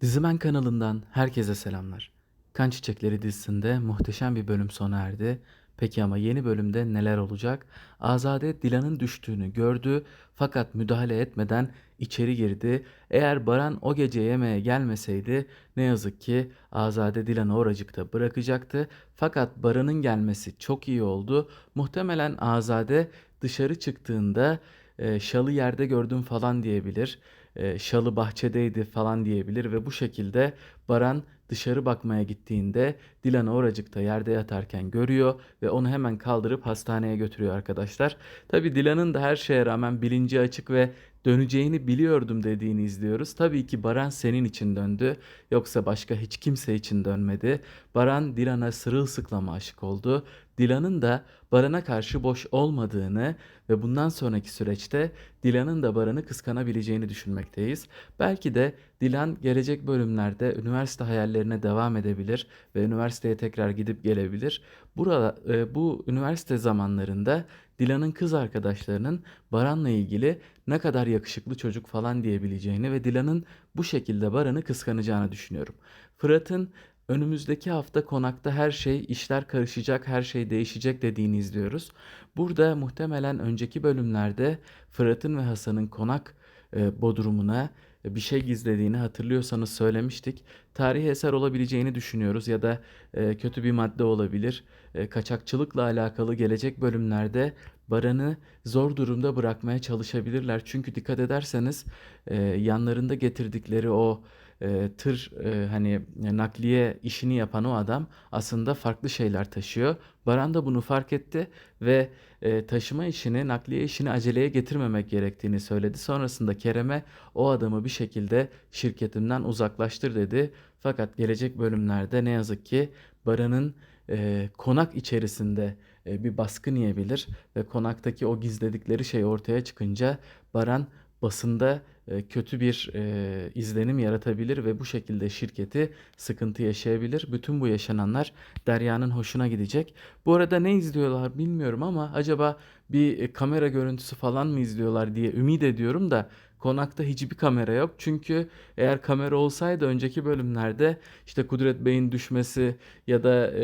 Dizimen kanalından herkese selamlar. Kan Çiçekleri dizisinde muhteşem bir bölüm sona erdi. Peki ama yeni bölümde neler olacak? Azade Dilan'ın düştüğünü gördü fakat müdahale etmeden içeri girdi. Eğer Baran o gece yemeğe gelmeseydi ne yazık ki Azade Dilan'ı oracıkta bırakacaktı. Fakat Baran'ın gelmesi çok iyi oldu. Muhtemelen Azade dışarı çıktığında şalı yerde gördüm falan diyebilir. E, şalı bahçedeydi falan diyebilir ve bu şekilde Baran dışarı bakmaya gittiğinde Dilan'ı oracıkta yerde yatarken görüyor ve onu hemen kaldırıp hastaneye götürüyor arkadaşlar. Tabi Dilan'ın da her şeye rağmen bilinci açık ve döneceğini biliyordum dediğini izliyoruz. Tabii ki Baran senin için döndü yoksa başka hiç kimse için dönmedi. Baran Dilan'a sırılsıklam aşık oldu. Dilan'ın da Baran'a karşı boş olmadığını ve bundan sonraki süreçte Dilan'ın da Baran'ı kıskanabileceğini düşünmekteyiz. Belki de Dilan gelecek bölümlerde üniversite hayallerine devam edebilir ve üniversiteye tekrar gidip gelebilir. Burada e, bu üniversite zamanlarında Dilan'ın kız arkadaşlarının Baran'la ilgili ne kadar yakışıklı çocuk falan diyebileceğini ve Dilan'ın bu şekilde Baran'ı kıskanacağını düşünüyorum. Fırat'ın önümüzdeki hafta konakta her şey işler karışacak, her şey değişecek dediğini izliyoruz. Burada muhtemelen önceki bölümlerde Fırat'ın ve Hasan'ın konak e, bodrumuna bir şey gizlediğini hatırlıyorsanız söylemiştik. Tarihi eser olabileceğini düşünüyoruz ya da e, kötü bir madde olabilir. E, kaçakçılıkla alakalı gelecek bölümlerde Baran'ı zor durumda bırakmaya çalışabilirler. Çünkü dikkat ederseniz e, yanlarında getirdikleri o e, tır e, hani nakliye işini yapan o adam aslında farklı şeyler taşıyor. Baran da bunu fark etti ve e, taşıma işini, nakliye işini aceleye getirmemek gerektiğini söyledi. Sonrasında Kerem'e o adamı bir şekilde şirketinden uzaklaştır dedi. Fakat gelecek bölümlerde ne yazık ki Baran'ın e, konak içerisinde e, bir baskın yiyebilir ve konaktaki o gizledikleri şey ortaya çıkınca Baran basında e, kötü bir e, izlenim yaratabilir ve bu şekilde şirketi sıkıntı yaşayabilir. Bütün bu yaşananlar Derya'nın hoşuna gidecek. Bu arada ne izliyorlar bilmiyorum ama acaba bir e, kamera görüntüsü falan mı izliyorlar diye ümit ediyorum da konakta hiçbir kamera yok. Çünkü eğer kamera olsaydı önceki bölümlerde işte Kudret Bey'in düşmesi ya da e,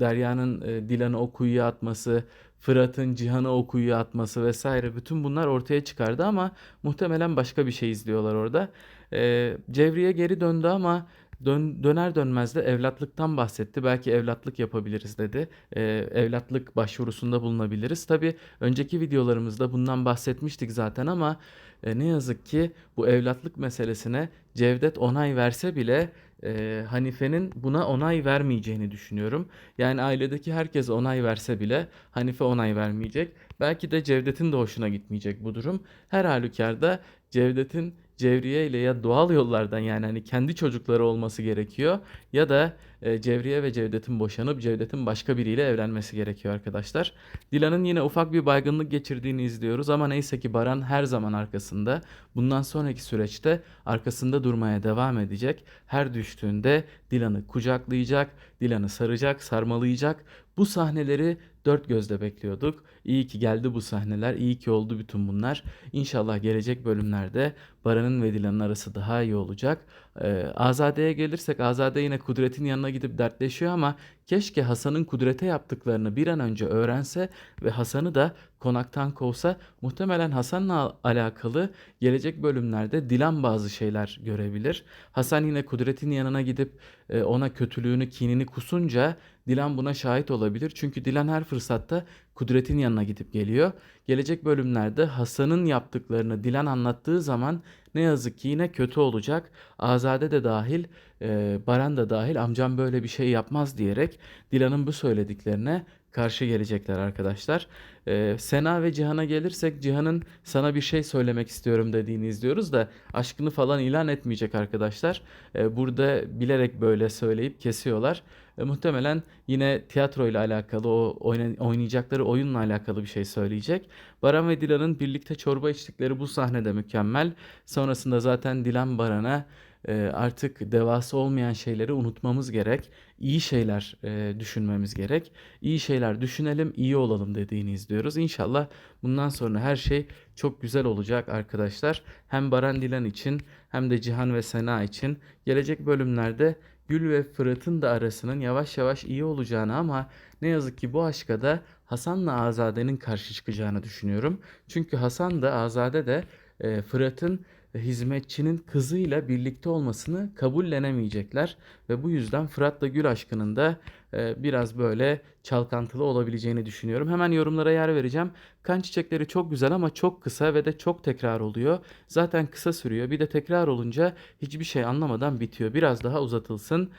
Derya'nın e, Dilan'ı o kuyuya atması Fırat'ın Cihan'ı o kuyuya atması vesaire bütün bunlar ortaya çıkardı ama muhtemelen başka bir şey izliyorlar orada. Ee, Cevriye geri döndü ama dön, döner dönmez de evlatlıktan bahsetti. Belki evlatlık yapabiliriz dedi. Ee, evlatlık başvurusunda bulunabiliriz. Tabii önceki videolarımızda bundan bahsetmiştik zaten ama e, ne yazık ki bu evlatlık meselesine Cevdet onay verse bile e, Hanife'nin buna onay vermeyeceğini düşünüyorum. Yani ailedeki herkes onay verse bile Hanife onay vermeyecek. Belki de Cevdet'in de hoşuna gitmeyecek bu durum. Her halükarda Cevdet'in Cevriye ile ya doğal yollardan yani hani kendi çocukları olması gerekiyor ya da e, Cevriye ve Cevdet'in boşanıp Cevdet'in başka biriyle evlenmesi gerekiyor arkadaşlar. Dilan'ın yine ufak bir baygınlık geçirdiğini izliyoruz ama neyse ki Baran her zaman arkasında. Bundan sonraki süreçte arkasında durmaya devam edecek. Her düştüğünde Dilan'ı kucaklayacak, Dilan'ı saracak, sarmalayacak. Bu sahneleri dört gözle bekliyorduk. İyi ki geldi bu sahneler, iyi ki oldu bütün bunlar. İnşallah gelecek bölümlerde Baran'ın ve Dilan'ın arası daha iyi olacak. Ee, Azade'ye gelirsek Azade yine Kudret'in yanına gidip dertleşiyor ama keşke Hasan'ın Kudret'e yaptıklarını bir an önce öğrense ve Hasan'ı da konaktan kovsa muhtemelen Hasan'la alakalı gelecek bölümlerde Dilan bazı şeyler görebilir. Hasan yine Kudret'in yanına gidip e, ona kötülüğünü, kinini kusunca Dilan buna şahit olabilir. Çünkü Dilan her fırsatta Kudret'in yanına gidip geliyor. Gelecek bölümlerde Hasan'ın yaptıklarını Dilan anlattığı zaman ne yazık ki yine kötü olacak. Azade de dahil, e, Baran da dahil amcam böyle bir şey yapmaz diyerek Dilan'ın bu söylediklerine karşı gelecekler arkadaşlar. Ee, Sena ve Cihan'a gelirsek Cihan'ın sana bir şey söylemek istiyorum dediğini izliyoruz da aşkını falan ilan etmeyecek arkadaşlar. Ee, burada bilerek böyle söyleyip kesiyorlar. Ee, muhtemelen yine tiyatro ile alakalı o oyna- oynayacakları oyunla alakalı bir şey söyleyecek. Baran ve Dilan'ın birlikte çorba içtikleri bu sahnede mükemmel. Sonrasında zaten Dilan Baran'a e, artık devası olmayan şeyleri unutmamız gerek. İyi şeyler e, düşünmemiz gerek. İyi şeyler düşünelim, iyi olalım dediğini izliyoruz. İnşallah bundan sonra her şey çok güzel olacak arkadaşlar. Hem Baran Dilan için hem de Cihan ve Sena için gelecek bölümlerde Gül ve Fırat'ın da arasının yavaş yavaş iyi olacağını ama ne yazık ki bu aşka da Hasan'la Azade'nin karşı çıkacağını düşünüyorum. Çünkü Hasan da Azade de e, Hizmetçinin kızıyla birlikte olmasını kabullenemeyecekler ve bu yüzden Fırat'la Gül aşkının da e, biraz böyle çalkantılı olabileceğini düşünüyorum. Hemen yorumlara yer vereceğim. Kan çiçekleri çok güzel ama çok kısa ve de çok tekrar oluyor. Zaten kısa sürüyor. Bir de tekrar olunca hiçbir şey anlamadan bitiyor. Biraz daha uzatılsın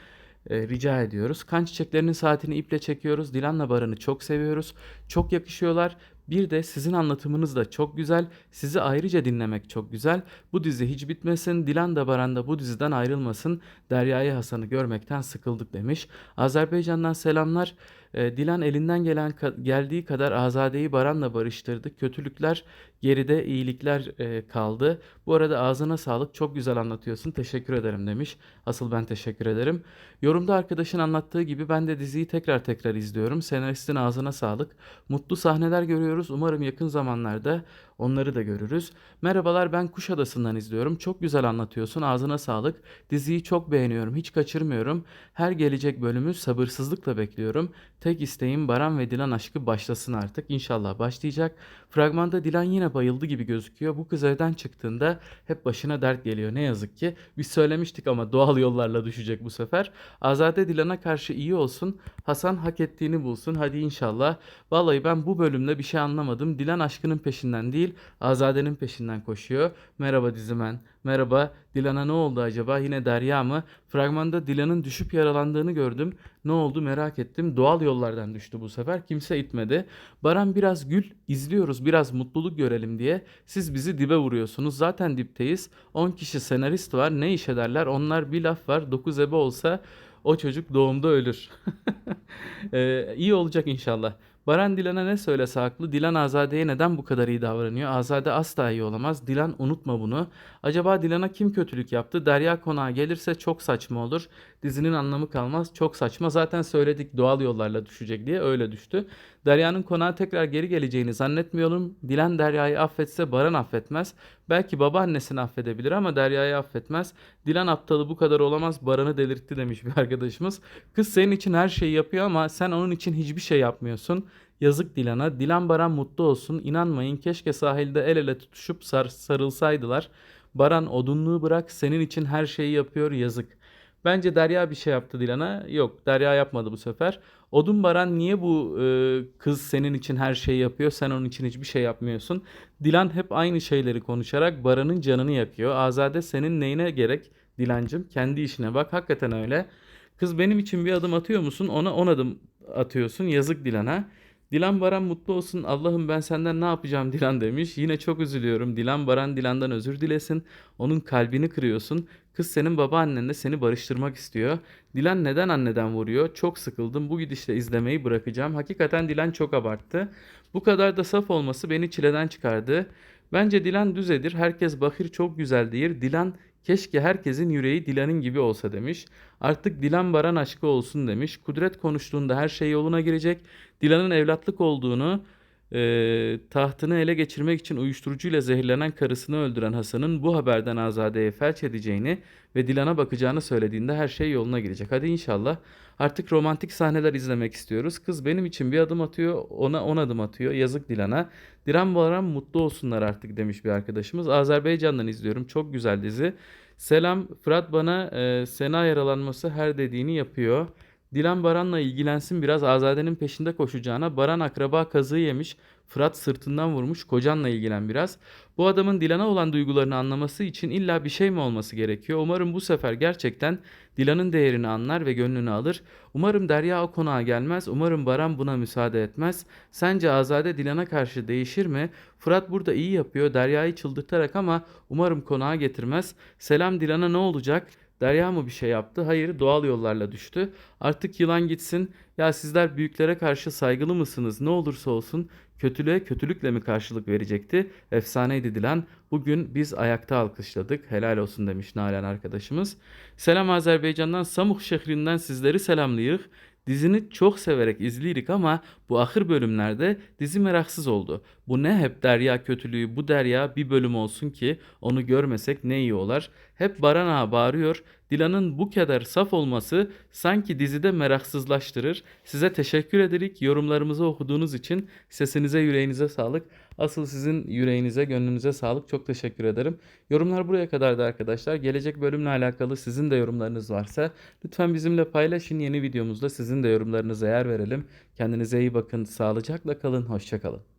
e, rica ediyoruz. Kan çiçeklerinin saatini iple çekiyoruz. Dilan'la Baran'ı çok seviyoruz. Çok yakışıyorlar. Bir de sizin anlatımınız da çok güzel. Sizi ayrıca dinlemek çok güzel. Bu dizi hiç bitmesin. Dilan da Baran da bu diziden ayrılmasın. Derya'yı Hasan'ı görmekten sıkıldık demiş. Azerbaycan'dan selamlar. E, Dilan elinden gelen geldiği kadar Azade'yi Baran'la barıştırdı. Kötülükler geride, iyilikler e, kaldı. Bu arada ağzına sağlık. Çok güzel anlatıyorsun. Teşekkür ederim demiş. Asıl ben teşekkür ederim. Yorumda arkadaşın anlattığı gibi ben de diziyi tekrar tekrar izliyorum. Senaristin ağzına sağlık. Mutlu sahneler görüyoruz. Umarım yakın zamanlarda onları da görürüz. Merhabalar ben Kuşadası'ndan izliyorum. Çok güzel anlatıyorsun. Ağzına sağlık. Diziyi çok beğeniyorum. Hiç kaçırmıyorum. Her gelecek bölümü sabırsızlıkla bekliyorum. Tek isteğim Baran ve Dilan aşkı başlasın artık. İnşallah başlayacak. Fragmanda Dilan yine bayıldı gibi gözüküyor. Bu kız evden çıktığında hep başına dert geliyor ne yazık ki. Biz söylemiştik ama doğal yollarla düşecek bu sefer. Azade Dilan'a karşı iyi olsun. Hasan hak ettiğini bulsun. Hadi inşallah. Vallahi ben bu bölümde bir şey anlamadım. Dilan aşkının peşinden değil, Azade'nin peşinden koşuyor. Merhaba dizimen. Merhaba. Dilan'a ne oldu acaba? Yine Derya mı? Fragmanda Dilan'ın düşüp yaralandığını gördüm. Ne oldu merak ettim. Doğal yollardan düştü bu sefer. Kimse itmedi. Baran biraz gül. izliyoruz. Biraz mutluluk görelim diye. Siz bizi dibe vuruyorsunuz. Zaten dipteyiz. 10 kişi senarist var. Ne iş ederler? Onlar bir laf var. 9 ebe olsa o çocuk doğumda ölür. ee, iyi olacak inşallah. Baran Dilan'a ne söylese haklı. Dilan Azade'ye neden bu kadar iyi davranıyor? Azade asla iyi olamaz. Dilan unutma bunu. Acaba Dilan'a kim kötülük yaptı? Derya konağa gelirse çok saçma olur. Dizinin anlamı kalmaz. Çok saçma. Zaten söyledik doğal yollarla düşecek diye öyle düştü. Derya'nın konağa tekrar geri geleceğini zannetmiyorum. Dilan Derya'yı affetse Baran affetmez. Belki babaannesini affedebilir ama Derya'yı affetmez. Dilan aptalı bu kadar olamaz. Baran'ı delirtti demiş bir arkadaşımız. Kız senin için her şeyi yapıyor ama sen onun için hiçbir şey yapmıyorsun. Yazık Dilan'a. Dilan Baran mutlu olsun. İnanmayın keşke sahilde el ele tutuşup sar sarılsaydılar. Baran odunluğu bırak senin için her şeyi yapıyor yazık. Bence Derya bir şey yaptı Dilan'a. Yok Derya yapmadı bu sefer. Odun Baran niye bu e, kız senin için her şeyi yapıyor sen onun için hiçbir şey yapmıyorsun. Dilan hep aynı şeyleri konuşarak Baran'ın canını yakıyor. Azade senin neyine gerek Dilancım kendi işine bak hakikaten öyle. Kız benim için bir adım atıyor musun ona on adım atıyorsun yazık Dilan'a. Dilan Baran mutlu olsun. Allah'ım ben senden ne yapacağım Dilan demiş. Yine çok üzülüyorum. Dilan Baran Dilan'dan özür dilesin. Onun kalbini kırıyorsun. Kız senin babaannenle seni barıştırmak istiyor. Dilan neden anneden vuruyor? Çok sıkıldım. Bu gidişle izlemeyi bırakacağım. Hakikaten Dilan çok abarttı. Bu kadar da saf olması beni çileden çıkardı. Bence Dilan düzedir. Herkes bakır çok güzel değil. Dilan keşke herkesin yüreği Dilan'ın gibi olsa demiş. Artık Dilan Baran aşkı olsun demiş. Kudret konuştuğunda her şey yoluna girecek. Dilan'ın evlatlık olduğunu, e, tahtını ele geçirmek için uyuşturucuyla zehirlenen karısını öldüren Hasan'ın bu haberden Azade'ye felç edeceğini ve Dilan'a bakacağını söylediğinde her şey yoluna girecek. Hadi inşallah. Artık romantik sahneler izlemek istiyoruz. Kız benim için bir adım atıyor, ona on adım atıyor. Yazık Dilan'a. Dilan Baran mutlu olsunlar artık demiş bir arkadaşımız. Azerbaycan'dan izliyorum. Çok güzel dizi. Selam Fırat bana e, Sena yaralanması her dediğini yapıyor. Dilan Baran'la ilgilensin biraz Azade'nin peşinde koşacağına. Baran akraba kazığı yemiş. Fırat sırtından vurmuş. Kocanla ilgilen biraz. Bu adamın Dilan'a olan duygularını anlaması için illa bir şey mi olması gerekiyor? Umarım bu sefer gerçekten Dilan'ın değerini anlar ve gönlünü alır. Umarım Derya o konağa gelmez. Umarım Baran buna müsaade etmez. Sence Azade Dilan'a karşı değişir mi? Fırat burada iyi yapıyor. Derya'yı çıldırtarak ama umarım konağa getirmez. Selam Dilan'a ne olacak? Derya mı bir şey yaptı? Hayır, doğal yollarla düştü. Artık yılan gitsin. Ya sizler büyüklere karşı saygılı mısınız? Ne olursa olsun kötülüğe kötülükle mi karşılık verecekti? Efsaneydi Dilan. Bugün biz ayakta alkışladık. Helal olsun demiş Nalan arkadaşımız. Selam Azerbaycan'dan Samuk şehrinden sizleri selamlayırıq. Dizini çok severek izleyirik ama bu ahır bölümlerde dizi meraksız oldu. Bu ne hep Derya kötülüğü bu Derya bir bölüm olsun ki onu görmesek ne iyi olar. Hep Baran ağa bağırıyor. Dilan'ın bu kadar saf olması sanki dizide meraksızlaştırır. Size teşekkür ederik yorumlarımızı okuduğunuz için. Sesinize yüreğinize sağlık. Asıl sizin yüreğinize gönlünüze sağlık. Çok teşekkür ederim. Yorumlar buraya kadardı arkadaşlar. Gelecek bölümle alakalı sizin de yorumlarınız varsa lütfen bizimle paylaşın. Yeni videomuzda sizin de yorumlarınıza yer verelim. Kendinize iyi bakın. Sağlıcakla kalın. Hoşçakalın.